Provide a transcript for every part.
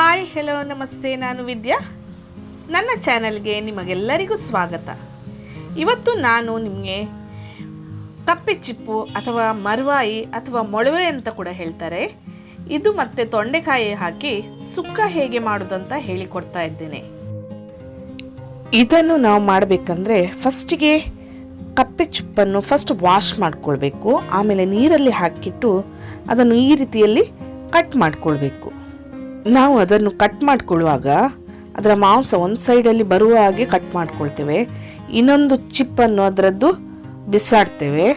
Hi hello ನಮಸ್ತೆ. ನಾನು ವಿದ್ಯಾ. ನನ್ನ ಚಾನಲ್ಗೆ ನಿಮಗೆಲ್ಲರಿಗೂ ಸ್ವಾಗತ. ಇವತ್ತು ನಾನು ನಿಮಗೆ ಕಪ್ಪೆ ಚಿಪ್ಪು ಅಥವಾ ಮರವಾಯಿ ಅಥವಾ ಮೊಳವೆ ಅಂತ ಕೂಡ ಹೇಳ್ತಾರೆ. ಇದು ಮತ್ತೆ ತೊಂಡೆಕಾಯಿ ಹಾಕಿ ಸುಕ್ಕ ಹೇಗೆ ಮಾಡೋದಂತ ಹೇಳಿಕೊಡ್ತಾ ಇದ್ದೇನೆ. ಇದನ್ನು ನಾವು ಮಾಡಬೇಕಂದ್ರೆ ಫಸ್ಟಿಗೆ ಕಪ್ಪೆ ಚಿಪ್ಪನ್ನು ಫಸ್ಟ್ ವಾಶ್ ಮಾಡ್ಕೊಳ್ಬೇಕು. ಆಮೇಲೆ ನೀರಲ್ಲಿ ಹಾಕಿಟ್ಟು ಅದನ್ನು ಈ ರೀತಿಯಲ್ಲಿ ಕಟ್ ಮಾಡ್ಕೊಳ್ಬೇಕು. ನಾವು ಅದನ್ನು ಕಟ್ ಮಾಡ್ಕೊಳ್ಳುವಾಗ ಅದರ ಮಾಂಸ ಒಂದು ಸೈಡಲ್ಲಿ ಬರುವ ಹಾಗೆ ಕಟ್ ಮಾಡ್ಕೊಳ್ತೇವೆ. ಇನ್ನೊಂದು ಚಿಪ್ಪನ್ನು ಅದರದ್ದು ಬಿಸಾಡ್ತೇವೆ.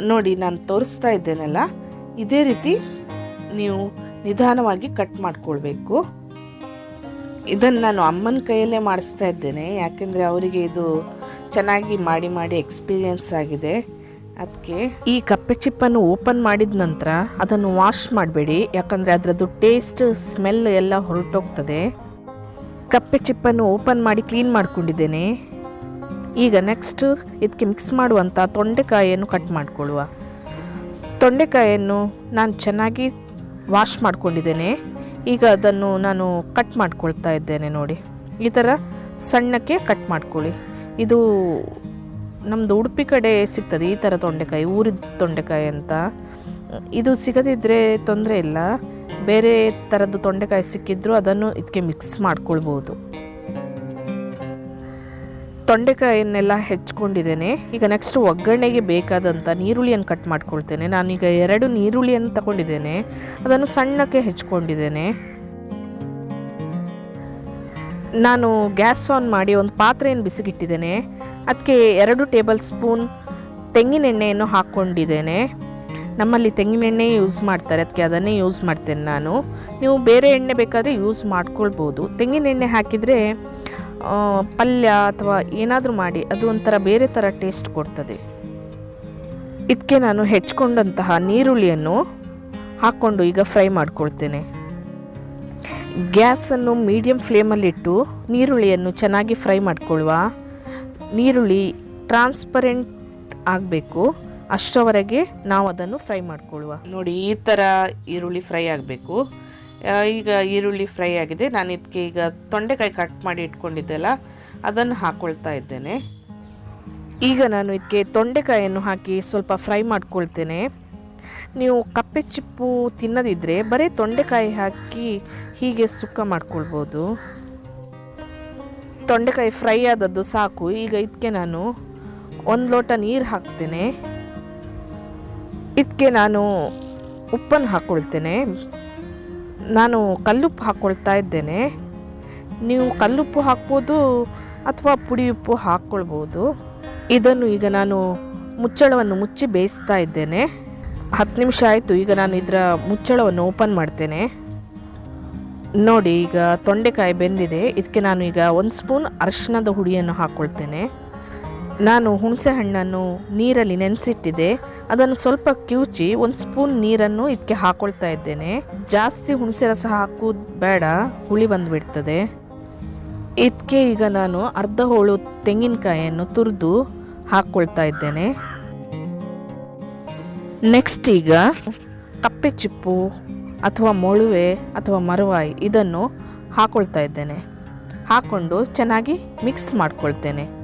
ನೋಡಿ, ನಾನು ತೋರಿಸ್ತಾ ಇದ್ದೇನಲ್ಲ? ಇದೇ ರೀತಿ ನೀವು ನಿಧಾನವಾಗಿ ಕಟ್ ಮಾಡ್ಕೊಳ್ಬೇಕು. ಇದನ್ನು ನಾನು ಅಮ್ಮನ ಕೈಯಲ್ಲೇ ಮಾಡಿಸ್ತಾ ಇದ್ದೇನೆ. ಯಾಕೆಂದರೆ ಅವರಿಗೆ ಇದು ಚೆನ್ನಾಗಿ ಮಾಡಿ ಮಾಡಿ ಎಕ್ಸ್ಪೀರಿಯನ್ಸ್ ಆಗಿದೆ. ಅದಕ್ಕೆ ಈ ಕಪ್ಪೆ ಚಿಪ್ಪನ್ನು ಓಪನ್ ಮಾಡಿದ ನಂತರ ಅದನ್ನು ವಾಶ್ ಮಾಡಬೇಡಿ, ಯಾಕಂದರೆ ಅದರದ್ದು ಟೇಸ್ಟ್ ಸ್ಮೆಲ್ ಎಲ್ಲ ಹೊರಟೋಗ್ತದೆ. ಕಪ್ಪೆ ಚಿಪ್ಪನ್ನು ಓಪನ್ ಮಾಡಿ ಕ್ಲೀನ್ ಮಾಡ್ಕೊಂಡಿದ್ದೇನೆ. ಈಗ ನೆಕ್ಸ್ಟ್ ಇದಕ್ಕೆ ಮಿಕ್ಸ್ ಮಾಡುವಂಥ ತೊಂಡೆಕಾಯಿಯನ್ನು ಕಟ್ ಮಾಡಿಕೊಳ್ಳುವ. ತೊಂಡೆಕಾಯಿಯನ್ನು ನಾನು ಚೆನ್ನಾಗಿ ವಾಶ್ ಮಾಡ್ಕೊಂಡಿದ್ದೇನೆ. ಈಗ ಅದನ್ನು ನಾನು ಕಟ್ ಮಾಡ್ಕೊಳ್ತಾ ಇದ್ದೇನೆ ನೋಡಿ. ಈ ಥರ ಸಣ್ಣಕ್ಕೆ ಕಟ್ ಮಾಡ್ಕೊಳ್ಳಿ. ಇದು ನಮ್ಮದು ಉಡುಪಿ ಕಡೆ ಸಿಗ್ತದೆ ಈ ಥರ ತೊಂಡೆಕಾಯಿ, ಊರಿದ ತೊಂಡೆಕಾಯಿ ಅಂತ. ಇದು ಸಿಗದಿದ್ದರೆ ತೊಂದರೆ ಇಲ್ಲ. ಬೇರೆ ಥರದ್ದು ತೊಂಡೆಕಾಯಿ ಸಿಕ್ಕಿದ್ರು ಅದನ್ನು ಇದಕ್ಕೆ ಮಿಕ್ಸ್ ಮಾಡ್ಕೊಳ್ಬೋದು. ತೊಂಡೆಕಾಯನ್ನೆಲ್ಲ ಹೆಚ್ಕೊಂಡಿದ್ದೇನೆ. ಈಗ ನೆಕ್ಸ್ಟ್ ಒಗ್ಗರಣೆಗೆ ಬೇಕಾದಂಥ ನೀರುಳ್ಳಿಯನ್ನು ಕಟ್ ಮಾಡ್ಕೊಳ್ತೇನೆ. ನಾನೀಗ ಎರಡು ನೀರುಳ್ಳಿಯನ್ನು ತಗೊಂಡಿದ್ದೇನೆ. ಅದನ್ನು ಸಣ್ಣಕ್ಕೆ ಹೆಚ್ಕೊಂಡಿದ್ದೇನೆ. ನಾನು ಗ್ಯಾಸ್ ಆನ್ ಮಾಡಿ ಒಂದು ಪಾತ್ರೆಯನ್ನು ಬಿಸಿಗಿಟ್ಟಿದ್ದೇನೆ. ಅದಕ್ಕೆ ಎರಡು ಟೇಬಲ್ ಸ್ಪೂನ್ ತೆಂಗಿನೆಣ್ಣೆಯನ್ನು ಹಾಕ್ಕೊಂಡಿದ್ದೇನೆ. ನಮ್ಮಲ್ಲಿ ತೆಂಗಿನೆಣ್ಣೆ ಯೂಸ್ ಮಾಡ್ತಾರೆ, ಅದಕ್ಕೆ ಅದನ್ನೇ ಯೂಸ್ ಮಾಡ್ತೇನೆ ನಾನು. ನೀವು ಬೇರೆ ಎಣ್ಣೆ ಬೇಕಾದರೆ ಯೂಸ್ ಮಾಡ್ಕೊಳ್ಬೋದು. ತೆಂಗಿನೆಣ್ಣೆ ಹಾಕಿದರೆ ಪಲ್ಯ ಅಥವಾ ಏನಾದರೂ ಮಾಡಿ, ಅದು ಒಂಥರ ಬೇರೆ ಥರ ಟೇಸ್ಟ್ ಕೊಡ್ತದೆ. ಇದಕ್ಕೆ ನಾನು ಹೆಚ್ಕೊಂಡಂತಹ ನೀರುಳ್ಳಿಯನ್ನು ಹಾಕ್ಕೊಂಡು ಈಗ ಫ್ರೈ ಮಾಡ್ಕೊಳ್ತೇನೆ. ಗ್ಯಾಸನ್ನು ಮೀಡಿಯಮ್ ಫ್ಲೇಮಲ್ಲಿಟ್ಟು ನೀರುಳ್ಳಿಯನ್ನು ಚೆನ್ನಾಗಿ ಫ್ರೈ ಮಾಡ್ಕೊಳ್ಳುವ. ನೀರುಳ್ಳಿ ಟ್ರಾನ್ಸ್ಪರೆಂಟ್ ಆಗಬೇಕು. ಅಷ್ಟರವರೆಗೆ ನಾವು ಅದನ್ನು ಫ್ರೈ ಮಾಡ್ಕೊಳ್ಳುವ. ನೋಡಿ ಈ ಥರ ಈರುಳ್ಳಿ ಫ್ರೈ ಆಗಬೇಕು. ಈಗ ಈರುಳ್ಳಿ ಫ್ರೈ ಆಗಿದೆ. ನಾನು ಇದಕ್ಕೆ ಈಗ ತೊಂಡೆಕಾಯಿ ಕಟ್ ಮಾಡಿ ಇಟ್ಕೊಂಡಿದ್ದೆಲ್ಲ ಅದನ್ನು ಹಾಕ್ಕೊಳ್ತಾ ಇದ್ದೇನೆ. ಈಗ ನಾನು ಇದಕ್ಕೆ ತೊಂಡೆಕಾಯಿಯನ್ನು ಹಾಕಿ ಸ್ವಲ್ಪ ಫ್ರೈ ಮಾಡ್ಕೊಳ್ತೇನೆ. ನೀವು ಕಪ್ಪೆ ಚಿಪ್ಪು ತಿನ್ನದಿದ್ದರೆ ಬರೀ ತೊಂಡೆಕಾಯಿ ಹಾಕಿ ಹೀಗೆ ಸುಕ್ಕ ಮಾಡ್ಕೊಳ್ಬೋದು. ತೊಂಡೆಕಾಯಿ ಫ್ರೈ ಆದದ್ದು ಸಾಕು. ಈಗ ಇದಕ್ಕೆ ನಾನು ಒಂದು ಲೋಟ ನೀರು ಹಾಕ್ತೇನೆ. ಇದಕ್ಕೆ ನಾನು ಉಪ್ಪನ್ನು ಹಾಕ್ಕೊಳ್ತೇನೆ ನಾನು ಕಲ್ಲುಪ್ಪು ಹಾಕ್ಕೊಳ್ತಾ ಇದ್ದೇನೆ. ನೀವು ಕಲ್ಲುಪ್ಪು ಹಾಕ್ಬೋದು ಅಥವಾ ಪುಡಿ ಉಪ್ಪು ಹಾಕ್ಕೊಳ್ಬೋದು ಇದನ್ನು ಈಗ ನಾನು ಮುಚ್ಚಳವನ್ನು ಮುಚ್ಚಿ ಬೇಯಿಸ್ತಾ ಇದ್ದೇನೆ. ಹತ್ತು ನಿಮಿಷ ಆಯಿತು. ಈಗ ನಾನು ಇದರ ಮುಚ್ಚಳವನ್ನು ಓಪನ್ ಮಾಡ್ತೇನೆ. ನೋಡಿ, ಈಗ ತೊಂಡೆಕಾಯಿ ಬೆಂದಿದೆ. ಇದಕ್ಕೆ ನಾನು ಈಗ ಒಂದು ಸ್ಪೂನ್ ಅರಿಶಿಣದ ಹುಡಿಯನ್ನು ಹಾಕ್ಕೊಳ್ತೇನೆ ನಾನು ಹುಣಸೆ ಹಣ್ಣನ್ನು ನೀರಲ್ಲಿ ನೆನೆಸಿಟ್ಟಿದೆ. ಅದನ್ನು ಸ್ವಲ್ಪ ಕಿವುಚಿ ಒಂದು ಸ್ಪೂನ್ ನೀರನ್ನು ಇದಕ್ಕೆ ಹಾಕ್ಕೊಳ್ತಾ ಇದ್ದೇನೆ. ಜಾಸ್ತಿ ಹುಣಸೆ ರಸ ಹಾಕೋದು ಬೇಡ, ಹುಳಿ ಬಂದುಬಿಡ್ತದೆ. ಇದಕ್ಕೆ ಈಗ ನಾನು ಅರ್ಧ ಹೋಳು ತೆಂಗಿನಕಾಯಿಯನ್ನು ತುರಿದು ಹಾಕ್ಕೊಳ್ತಾ ಇದ್ದೇನೆ. ನೆಕ್ಸ್ಟ್ ಈಗ ಕಪ್ಪೆ ಚಿಪ್ಪು ಅಥವಾ ಮೊಳುವೆ ಅಥವಾ ಮರವಾಯಿ ಇದನ್ನು ಹಾಕ್ಕೊಳ್ತಾ ಇದ್ದೇನೆ. ಹಾಕ್ಕೊಂಡು ಚೆನ್ನಾಗಿ ಮಿಕ್ಸ್ ಮಾಡ್ಕೊಳ್ತೇನೆ.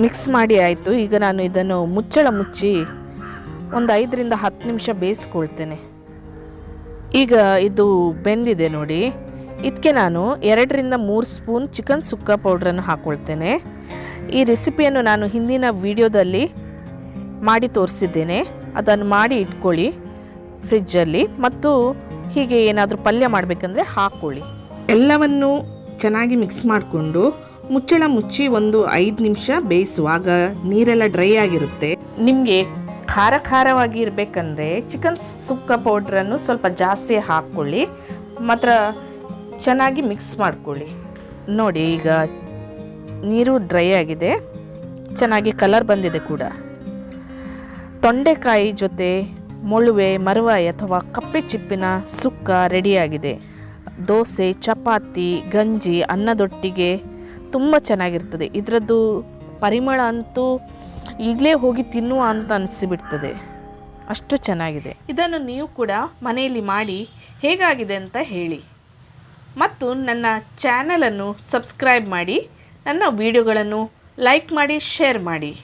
ಮಿಕ್ಸ್ ಮಾಡಿ ಆಯಿತು. ಈಗ ನಾನು ಇದನ್ನು ಮುಚ್ಚಳ ಮುಚ್ಚಿ ಒಂದು ಐದರಿಂದ ಹತ್ತು ನಿಮಿಷ ಬೇಯಿಸ್ಕೊಳ್ತೇನೆ. ಈಗ ಇದು ಬೆಂದಿದೆ ನೋಡಿ. ಇದಕ್ಕೆ ನಾನು ಎರಡರಿಂದ ಮೂರು ಸ್ಪೂನ್ ಚಿಕನ್ ಸುಕ್ಕ ಪೌಡ್ರನ್ನು ಹಾಕ್ಕೊಳ್ತೇನೆ ಈ ರೆಸಿಪಿಯನ್ನು ನಾನು ಹಿಂದಿನ ವಿಡಿಯೋದಲ್ಲಿ ಮಾಡಿ ತೋರಿಸಿದ್ದೇನೆ. ಅದನ್ನು ಮಾಡಿ ಇಟ್ಕೊಳ್ಳಿ ಫ್ರಿಜ್ಜಲ್ಲಿ ಮತ್ತು ಹೀಗೆ ಏನಾದರೂ ಪಲ್ಯ ಮಾಡಬೇಕಂದ್ರೆ ಹಾಕ್ಕೊಳ್ಳಿ. ಎಲ್ಲವನ್ನು ಚೆನ್ನಾಗಿ ಮಿಕ್ಸ್ ಮಾಡಿಕೊಂಡು ಮುಚ್ಚಳ ಮುಚ್ಚಿ ಒಂದು ಐದು ನಿಮಿಷ ಬೇಯಿಸುವಾಗ ನೀರೆಲ್ಲ ಡ್ರೈ ಆಗಿರುತ್ತೆ. ನಿಮಗೆ ಖಾರ ಖಾರವಾಗಿ ಇರಬೇಕಂದ್ರೆ ಚಿಕನ್ ಸುಕ್ಕ ಪೌಡ್ರನ್ನು ಸ್ವಲ್ಪ ಜಾಸ್ತಿ ಹಾಕ್ಕೊಳ್ಳಿ ಮಾತ್ರ ಚೆನ್ನಾಗಿ ಮಿಕ್ಸ್ ಮಾಡ್ಕೊಳ್ಳಿ. ನೋಡಿ ಈಗ ನೀರು ಡ್ರೈ ಆಗಿದೆ ಚೆನ್ನಾಗಿ ಕಲರ್ ಬಂದಿದೆ ಕೂಡ. ತೊಂಡೆಕಾಯಿ ಜೊತೆ ಮೊಳುವೆ, ಮರವಾಯಿ ಅಥವಾ ಕಪ್ಪೆ ಚಿಪ್ಪಿನ ಸುಕ್ಕ ರೆಡಿಯಾಗಿದೆ. ದೋಸೆ, ಚಪಾತಿ, ಗಂಜಿ, ಅನ್ನದೊಟ್ಟಿಗೆ ತುಂಬ ಚೆನ್ನಾಗಿರ್ತದೆ. ಇದರದ್ದು ಪರಿಮಳ ಅಂತೂ ಈಗಲೇ ಹೋಗಿ ತಿನ್ನುವ ಅಂತ ಅನಿಸಿಬಿಡ್ತದೆ. ಅಷ್ಟು ಚೆನ್ನಾಗಿದೆ. ಇದನ್ನು ನೀವು ಕೂಡ ಮನೆಯಲ್ಲಿ ಮಾಡಿ ಹೇಗಾಗಿದೆ ಅಂತ ಹೇಳಿ. ಮತ್ತು ನನ್ನ ಚಾನಲನ್ನು ಸಬ್ಸ್ಕ್ರೈಬ್ ಮಾಡಿ, ನನ್ನ ವಿಡಿಯೋಗಳನ್ನು ಲೈಕ್ ಮಾಡಿ, ಶೇರ್ ಮಾಡಿ.